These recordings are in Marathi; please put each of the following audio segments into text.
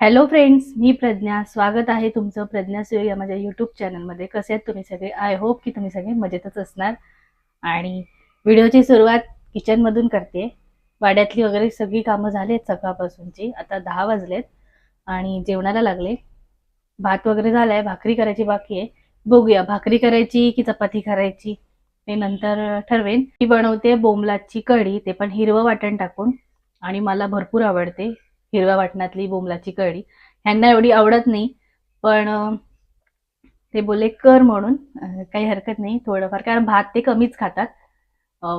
हॅलो फ्रेंड्स मी प्रज्ञा. स्वागत आहे तुमचं प्रज्ञा सुयोग या माझ्या यूट्यूब चॅनलमध्ये कसे आहेत तुम्ही सगळे? आय होप की तुम्ही सगळे मजेतच असणार. आणि व्हिडिओची सुरुवात किचनमधून करते. वाड्यातली वगैरे सगळी कामं झाली आहेत सकाळपासूनची. आता दहा वाजलेत आणि जेवणाला लागले. भात वगैरे झाला आहे भाकरी करायची बाकी आहे. बघूया भाकरी करायची की चपाती करायची? ते नंतर ठरवेन. मी बनवते बोंबलाची कढी ते पण हिरवं वाटण टाकून. आणि मला भरपूर आवडते. हिरव्या वाटणातली बोंबलाची कढी. ह्यांना एवढी आवडत नाही पण ते बोलले कर म्हणून. काही हरकत नाही थोडंफार कारण भात ते कमीच खातात.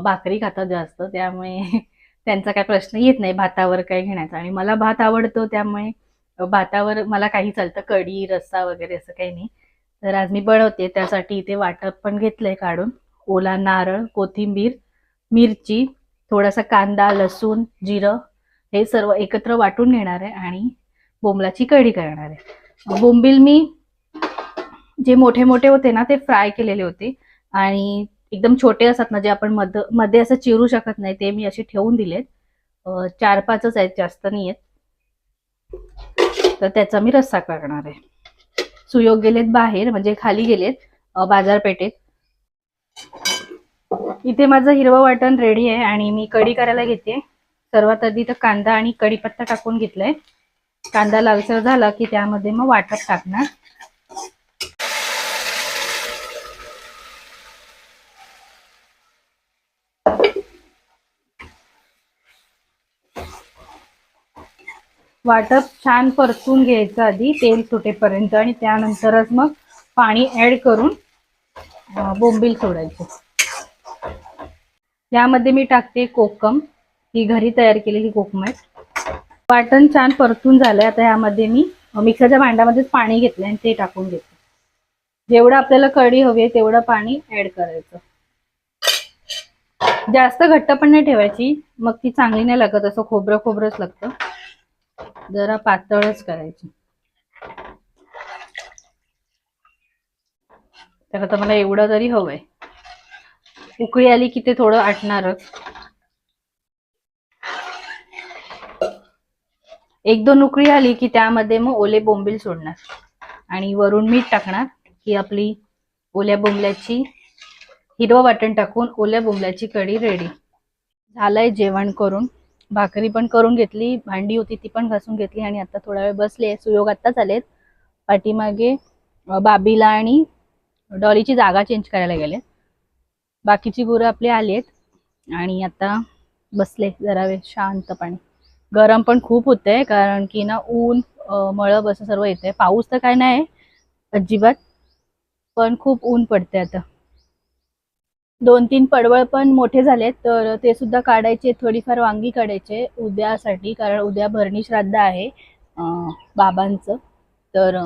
भाकरी खातात जास्त त्यामुळे त्यांचा काय प्रश्न येत नाही भातावर काय घेण्याचा. आणि मला भात आवडतो त्यामुळे भातावर मला काही चालतं कढी रस्सा वगैरे असं काही नाही. तर आज मी बनवते त्यासाठी इथे वाटप पण घेतलंय काढून. ओला नारळ कोथिंबीर मिरची थोडासा कांदा लसूण जिरं हे सर्व एकत्र वाटून घेणार आहे आणि बोंबलाची कढी करणार आहे. बोंबील मी जे मोठे मोठे होते ना ते फ्राय केलेले होते. आणि एकदम छोटे असतात ना जे आपण मधमध्ये असं चिरू शकत नाही ते मी असे ठेवून दिलेत. चार पाचच आहेत जास्त नाही आहेत. तर त्याचा मी रस्सा करणार आहे. सुयोग गेलेत बाहेर म्हणजे खाली गेलेत बाजारपेठेत. इथे माझं हिरवं वाटण रेडी आहे आणि मी कढी करायला घेते. सर्वात आधी तर कांदा आणि कढीपत्ता टाकून घेतलाय. कांदा लालसर झाला की त्यामध्ये मग वाटप टाकणार. वाटप छान परतून घ्यायचं आधी तेल सुटेपर्यंत आणि त्यानंतरच मग पाणी ऍड करून बोंबील सोडायचे. यामध्ये मी टाकते कोकम. ही घरी तयार केलेली कोकम वाटण छान परतून झालंय. आता ह्यामध्ये मी मिक्सरच्या भांड्यामध्येच पाणी घेतलंय आणि ते टाकून घेतलं जेवढं आपल्याला कढी हवी आहे तेवढं पाणी ऍड करायचं. जास्त घट्ट पण नाही ठेवायची. मग ती चांगली नाही लागत असं खोबरं खोबरंच लागतं. जरा पातळच करायची. तर आता मला एवढं तरी हवंय. उकळी आली की ते थोडं आटणारच. एक दोन उकळी आली की त्यामध्ये मग ओले बोंबील सोडणार. आणि वरून मीठ टाकणार. की आपली ओल्या बोंबल्याची हिरवं वाटण टाकून ओल्या बोंबल्याची कढी रेडी झालंय जेवण करून. भाकरी पण करून घेतली. भांडी होती ती पण घासून घेतली आणि आता थोडा वेळ बसले. सुयोग आत्ताच आलेत. पाठीमागे बाबीला आणि डॉलीची जागा चेंज करायला गेले. बाकीची गुरं आपली आली आहेत. आणि आता बसले जरा वेळ शांतपणे. गरम पण खूप होते कारण की ना ऊन मळब असं सर्व येते पाऊस तर काय नाही अजिबात. पण खूप ऊन पडते आता. दोन तीन पडवळ पण मोठे झालेत तर ते सुद्धा काढायचे थोडीफार वांगी काढायचे उद्यासाठी कारण उद्या भरणी श्राद्ध आहे बाबांचं. तर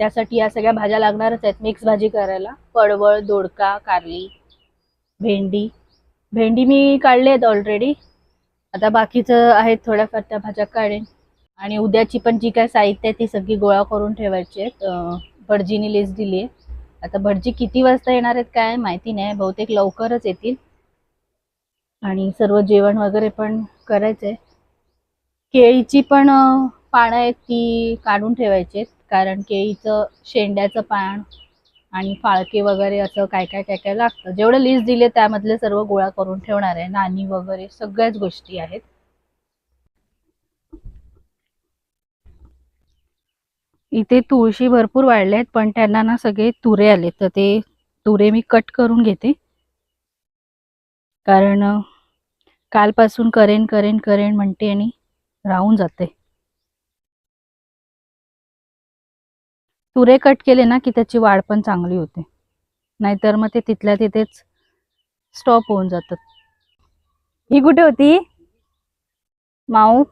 त्यासाठी या सगळ्या भाज्या लागणारच आहेत मिक्स भाजी करायला. पडवळ दोडका कारली भेंडी. भेंडी मी काढले आहेत ऑलरेडी आता बाकीचं आहेत थोड्याफार त्या भाज्या काढेन. आणि उद्याची पण जी काय साहित्य आहे ती सगळी गोळा करून ठेवायची आहेत. भटजीने लिस्ट दिली आहे. आता भटजी किती वाजता येणार आहेत काय माहिती नाही. बहुतेक लवकरच येतील. आणि सर्व जेवण वगैरे पण करायचंय केळीची पण पानं आहेत ती काढून ठेवायची आहेत. कारण केळीचं शेंड्याचं पान आणि फाळके वगैरे असं काय काय काय काय लागतं. जेवढं लिस्ट दिले त्यामधले सर्व गोळा करून ठेवणार आहे. नाणी वगैरे सगळ्याच गोष्टी आहेत. इथे तुळशी भरपूर वाढले आहेत पण त्यांना ना सगळे तुरे आले तर ते तुरे मी कट करून घेते. कारण कालपासून करेन करेन करेन म्हणते आणि राहून जाते. तुरे कट केले ना की त्याची वाढ पण चांगली होते. नाहीतर मग ते तिथल्या तिथेच स्टॉप होऊन जातात. ही कुठे होती? माऊ?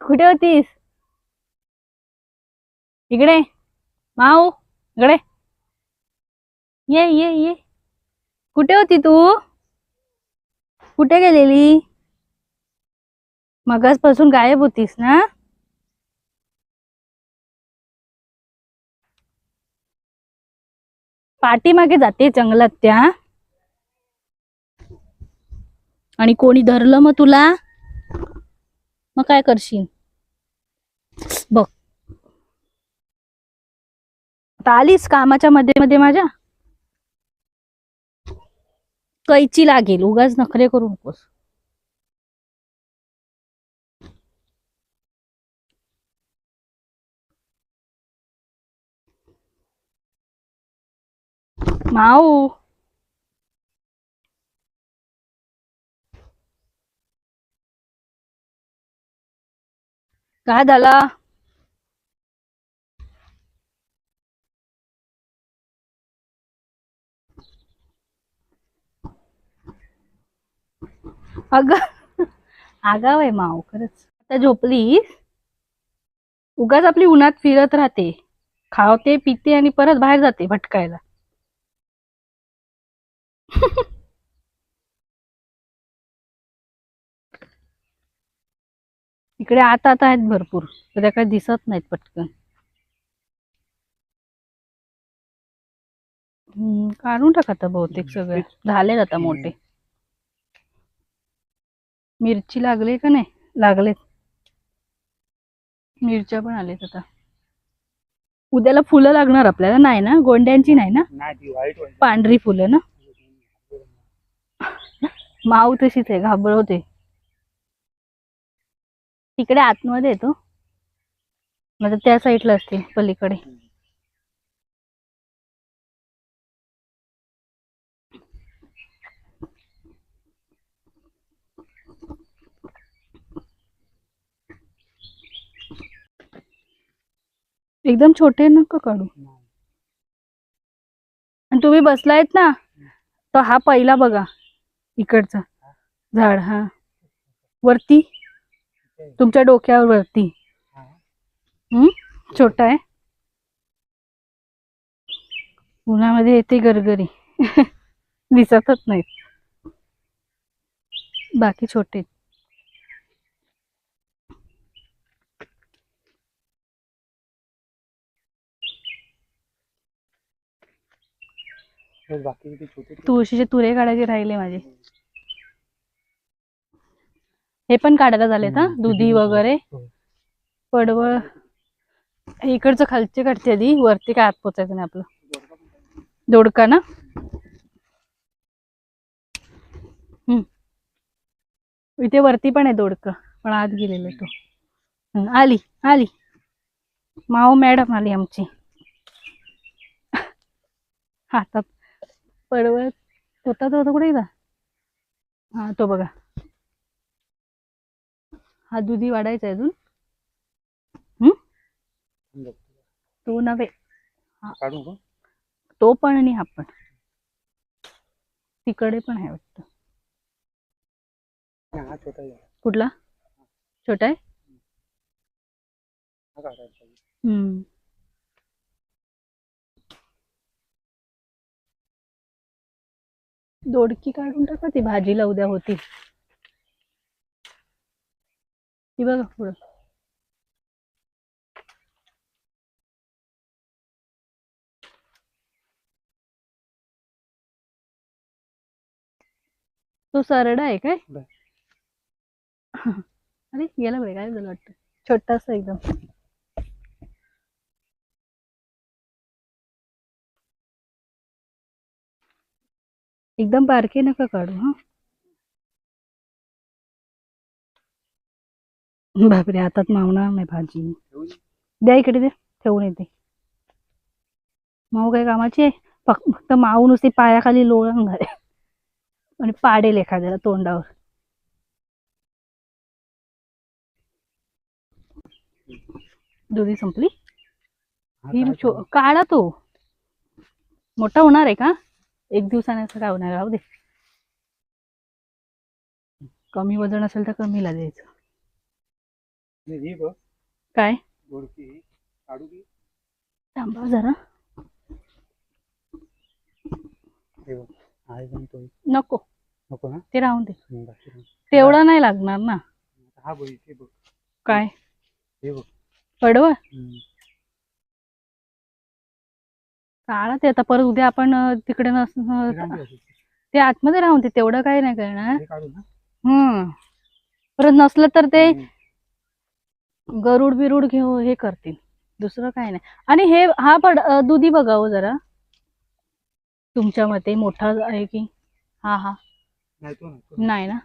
कुठे होतीस? इकडे. माऊ इकडे. ये ये ये. कुठे होती तू? कुठे गेलेली? मगासपासून गायब होतीस ना? पाठीमागे जाते जंगलात त्या. आणि कोणी धरलं मग तुला? मग काय करशील? बघ. आता आलीस कामाच्या मध्ये मध्ये माझ्या? कैची लागेल उगाच नखरे करू नकोस. Mau. काय झाला अग आगाव आहे माव खरंच आता झोपली उगाच आपली उन्हात फिरत राहते. खावते पिते आणि परत बाहेर जाते भटकायला. इकडे आता आता आहेत भरपूर. त्या काही दिसत नाहीत पटकन. काढून टाक आता बहुतेक सगळे झालेत आता मोठे. मिरची लागले का नाही? लागलेत. मिरच्या पण आलेत आता. उद्याला फुलं लागणार आपल्याला. नाही ना? गोंड्यांची नाही ना. पांढरी फुलं ना? माऊ तशीच आहे घाबरवते. तिकडे आतमध्ये येतो. म्हणजे त्या साईडला असते पलीकडे. एकदम छोटे नका काढू. आणि तुम्ही बसलायत ना तर हा पहिला बघा. इकडचा. झाड हा. वरती? तुमच्या डोक्यावर वरती. हम्म? छोटा आहे. उन्हामध्ये येते गरगरी. दिसतच नाहीत. बाकी छोटे बाकी किती छोटे छोटे. तुळशीचे तुरे काढायचे राहिले माझे. हे पण काढायला झालेत हा? दुधी वगैरे हो. पडवळ. इकडचं खालचे काढते आधी वरती काय आत पोचायचं नाही आपलं. दोडका ना? हम्म. इथे वरती पण आहे दोडका पण आत गेलेला तो. आली आली. माओ मॅडम आली आमची. हातात पडवळ होता तो होता कुठे गेला? हा तो बघा. हा दुधी वाढायचा आहे अजून. बघ. तो नव्हे. तो पण आणि हा पण. तिकडे पण आहे वाटतं. हा. कुठला? छोटा आहे? हा. हम्म. दोडकी काढून टाका ती भाजीला उद्या होती. ती बघा पुढं. तो सरडा आहे काय. अरे गेला बरे काय झालं वाटतं? छोटासा एकदम. एकदम बारके नका काढू हा. बापरे हातात मावणार नाही भाजी. द्या इकडे दे ठेवून येते. माऊ काय कामाची आहे? फक- फक्त माऊ नुसती पायाखाली लोळणार आहे आणि पाडेल एखाद्याला तोंडावर. दुधी संपली? हा? काढा तो. मोठा होणार आहे का? एक दिवसाने असं काय होणार राहू दे. कमी वजन असेल तर कमीला द्यायचं. काय? थांबा जरा. नको. नको ना? ते राहून दे. तेवढा नाही लागणार ना. काय? हे बघ. पडवळ काढा ते आता परत उद्या आपण तिकडे नस. ते आतमध्ये राहून दे तेवढं काही नाही करणार. हम्म. परत नसलं तर ते. गरुड बिरुड घेऊ हे करतील. दुसरं काय नाही. आणि हे हा पड दुधी बघावं जरा. तुमच्या मते मोठा आहे की? हा हा. तो तो. नाही ना?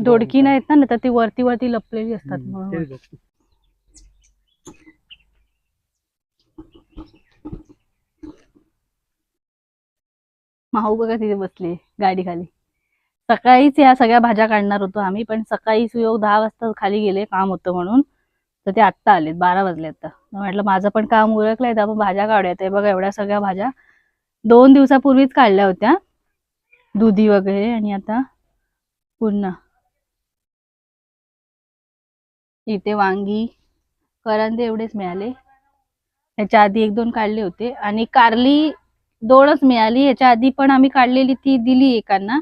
दोडकी नाहीत ना तर ती वरती वरती लपलेली असतात म्हणून. तेच बघ. तिथे बसले गाडी खाली. सकाळीच या सगळ्या भाज्या काढणार होतो आम्ही पण सकाळी सुयोग दहा वाजता खाली गेले काम होतं म्हणून. तर ते आत्ता आलेत बारा वाजले आता. म्हटलं माझं पण काम उरकलंय तर आपण भाज्या काढूया. ते बघा एवढ्या सगळ्या भाज्या दोन दिवसापूर्वीच काढल्या होत्या. दुधी वगैरे आणि आता पुन्हा. इथे वांगी करंदे एवढेच मिळाले. ह्याच्या आधी एक दोन काढले होते. आणि कारली दोनच मिळाली. ह्याच्या आधी पण आम्ही काढलेली ती दिली एकांना.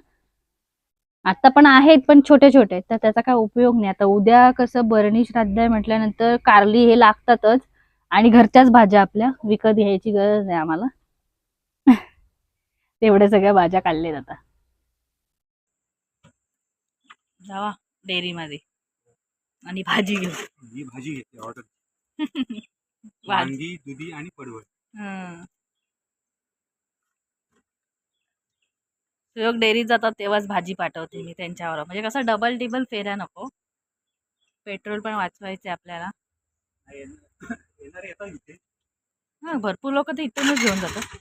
आता पण आहेत पण छोटे छोटे आहेत. तर त्याचा काय उपयोग नाही. आता उद्या कसं बरणी श्राद्ध आहे म्हटल्यानंतर कारली हे लागतातच. आणि घरच्याच भाज्या आपल्या. विकत घ्यायची गरज नाही आम्हाला. तेवढ्या सगळ्या भाज्या काढल्या जातात जावा डेअरीमध्ये आणि भाजी घेऊ. ही भाजी घेतली ऑर्डर भाजी. वांगी दुधी आणि पडवळ. हं. सुयोग डेअरीत जातात तेव्हाच भाजी पाठवते मी त्यांच्यावर म्हणजे कसं डबल टिबल फेऱ्या नको. पेट्रोल पण वाचवायचे आपल्याला. हा भरपूर लोक तर इथूनच घेऊन जातात.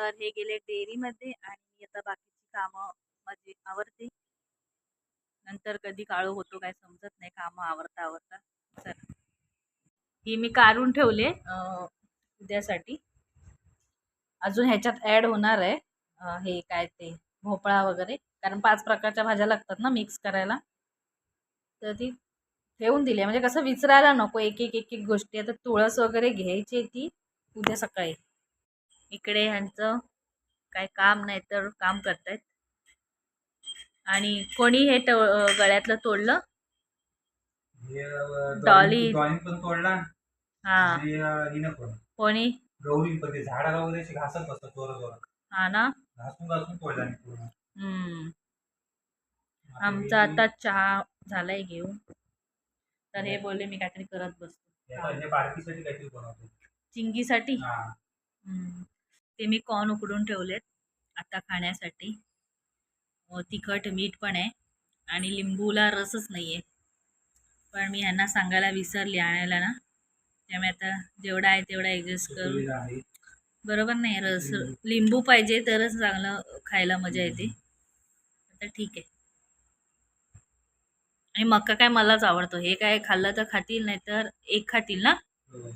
तर हे गेले डेअरीमध्ये आणि आता बाकीची कामं माझी आवरते. नंतर कधी काळू होतो काय समजत नाही कामं आवरता आवरता. चला. ही मी काढून ठेवले उद्यासाठी. अजून ह्याच्यात ॲड होणार आहे हे काय ते भोपळा वगैरे. कारण पाच प्रकारच्या भाज्या लागतात ना मिक्स करायला. तर ती ठेवून दिली म्हणजे कसं विचारायला नको एक एक एक एक गोष्टी. आता तुळस वगैरे घ्यायची ती उद्या सकाळी. इकडे ह्यांचं काय काम नाही तर काम करतायत. आणि कोणी हे गळ्यातलं तोडलं? डॉली. तोडला. हा. कोणी? गौरी पण ते झाडाला वगैरे अशी घासत बसतात जोरा हा ना? घासून घासून तोडला पूर्ण. हम्म. आमचा आता चहा झालाय घेऊन. तर हे बोलले मी काहीतरी करत बसतो. बारकीसाठी काहीतरी बनवतो चिंगीसाठी? हा. हम्म. ते मी कॉर्न उकडून ठेवलेत आता खाण्यासाठी. तिखट मीठ पण आहे आणि लिंबूला रसच नाही आहे पण मी ह्यांना सांगायला विसरली आणायला ना त्यामुळे आता जेवढा आहे तेवढा ॲडजस्ट आहे बरोबर नाही रस लिंबू. पाहिजे तरच चांगलं खायला मजा येते. आता ठीक आहे. आणि मका काय मलाच आवडतो हे काय खाल्लं तर खातील नाही तर एक खातील ना? हो.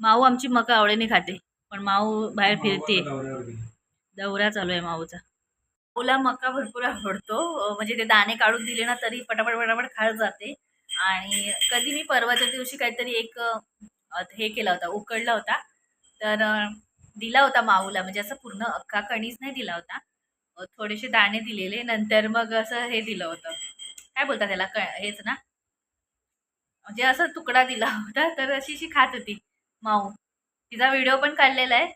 माऊ आमची मका आवडीने खाते. पण माऊ बाहेर फिरते. दौरा चालू आहे माऊचा. माऊला मका भरपूर आवडतो. म्हणजे ते दाणे काढून दिले ना तरी पटापट पटापट खात जाते. आणि कधी मी परवाच्या दिवशी काहीतरी एक हे केला होता उकडला होता. तर दिला होता माऊला. म्हणजे असं पूर्ण अख्खा कणीस नाही दिला होता. थोडेसे दाणे दिलेले. नंतर मग असं हे दिलं होतं. काय बोलतात त्याला? क हेच ना. म्हणजे असं तुकडा दिला होता. तर अशी अशी खात होती माऊ. तिचा व्हिडिओ पण काढलेला आहे.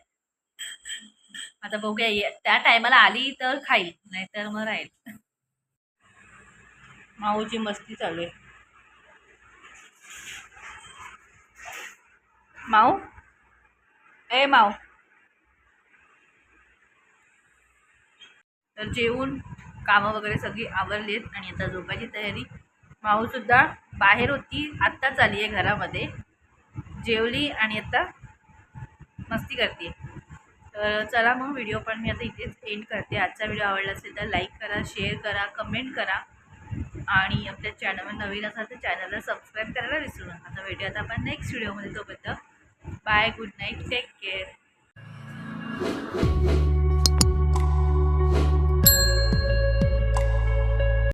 आता बघूया त्या टायमाला आली तर खाईल नाहीतर मग राहील. माऊची मस्ती चालू आहे. माऊ? ए माऊ. तर जेवून कामं वगैरे सगळी आवरली आहेत आणि आता झोपायची तयारी. माऊसुद्धा बाहेर होती आत्ताच आली आहे घरामध्ये. जेवली आणि आता मस्ती करते तर चला मग व्हिडिओ पण मी आता इथेच एंड करते. आजचा व्हिडिओ आवडला असेल तर लाईक करा शेअर करा कमेंट करा. आणि आपल्या चॅनलवर नवीन असाल तर चॅनलला सबस्क्राईब करायला विसरू नका. आता भेटूया आता आपण नेक्स्ट व्हिडिओमध्ये तोपर्यंत. Bye good night take care